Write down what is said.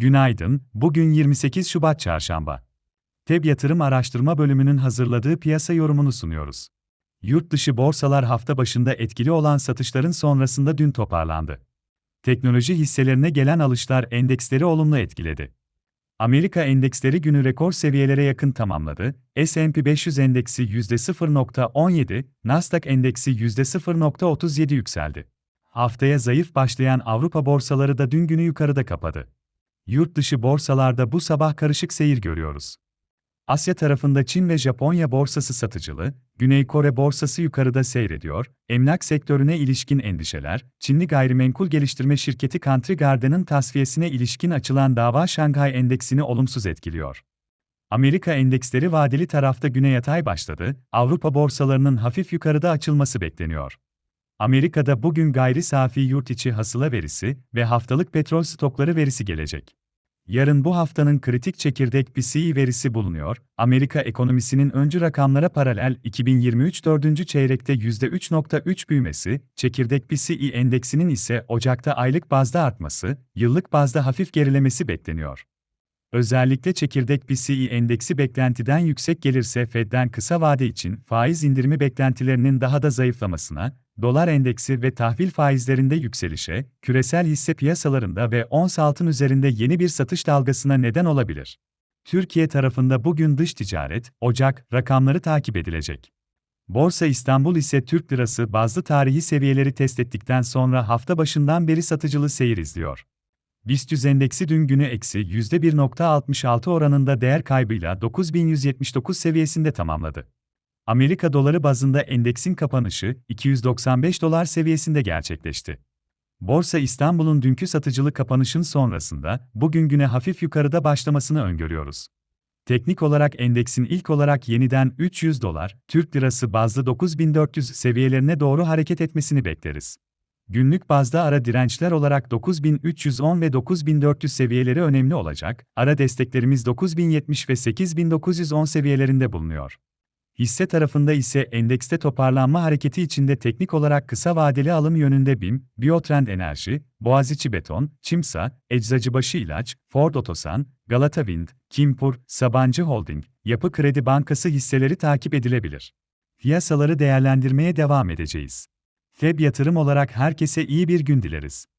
Günaydın, bugün 28 Şubat Çarşamba. TEB Yatırım Araştırma Bölümünün hazırladığı piyasa yorumunu sunuyoruz. Yurt dışı borsalar hafta başında etkili olan satışların sonrasında dün toparlandı. Teknoloji hisselerine gelen alışlar endeksleri olumlu etkiledi. Amerika endeksleri günü rekor seviyelere yakın tamamladı. S&P 500 endeksi %0.17, Nasdaq endeksi %0.37 yükseldi. Haftaya zayıf başlayan Avrupa borsaları da dün günü yukarıda kapadı. Yurt dışı borsalarda bu sabah karışık seyir görüyoruz. Asya tarafında Çin ve Japonya borsası satıcılı, Güney Kore borsası yukarıda seyrediyor. Emlak sektörüne ilişkin endişeler, Çinli gayrimenkul geliştirme şirketi Country Garden'ın tasfiyesine ilişkin açılan dava Şanghay Endeksini olumsuz etkiliyor. Amerika endeksleri vadeli tarafta güne yatay başladı, Avrupa borsalarının hafif yukarıda açılması bekleniyor. Amerika'da bugün gayri safi yurt içi hasıla verisi ve haftalık petrol stokları verisi gelecek. Yarın bu haftanın kritik çekirdek PCE verisi bulunuyor. Amerika ekonomisinin öncü rakamlara paralel 2023 4. çeyrekte %3.3 büyümesi, çekirdek PCE endeksinin ise Ocak'ta aylık bazda artması, yıllık bazda hafif gerilemesi bekleniyor. Özellikle çekirdek PCE endeksi beklentiden yüksek gelirse Fed'den kısa vade için faiz indirimi beklentilerinin daha da zayıflamasına, dolar endeksi ve tahvil faizlerinde yükselişe, küresel hisse piyasalarında ve ons altın üzerinde yeni bir satış dalgasına neden olabilir. Türkiye tarafında bugün dış ticaret, Ocak rakamları takip edilecek. Borsa İstanbul ise Türk lirası bazlı tarihi seviyeleri test ettikten sonra hafta başından beri satıcılı seyir izliyor. BIST endeksi dün günü eksi %1.66 oranında değer kaybıyla 9179 seviyesinde tamamladı. Amerika doları bazında endeksin kapanışı 295 dolar seviyesinde gerçekleşti. Borsa İstanbul'un dünkü satıcılı kapanışın sonrasında bugün güne hafif yukarıda başlamasını öngörüyoruz. Teknik olarak endeksin ilk olarak yeniden 300 dolar, Türk lirası bazlı 9400 seviyelerine doğru hareket etmesini bekleriz. Günlük bazda ara dirençler olarak 9310 ve 9400 seviyeleri önemli olacak, ara desteklerimiz 9070 ve 8910 seviyelerinde bulunuyor. Hisse tarafında ise endekste toparlanma hareketi içinde teknik olarak kısa vadeli alım yönünde BİM, Biotrend Enerji, Boğaziçi Beton, Çimsa, Eczacıbaşı İlaç, Ford Otosan, Galata Wind, Kimpur, Sabancı Holding, Yapı Kredi Bankası hisseleri takip edilebilir. Piyasaları değerlendirmeye devam edeceğiz. FEB yatırım olarak herkese iyi bir gün dileriz.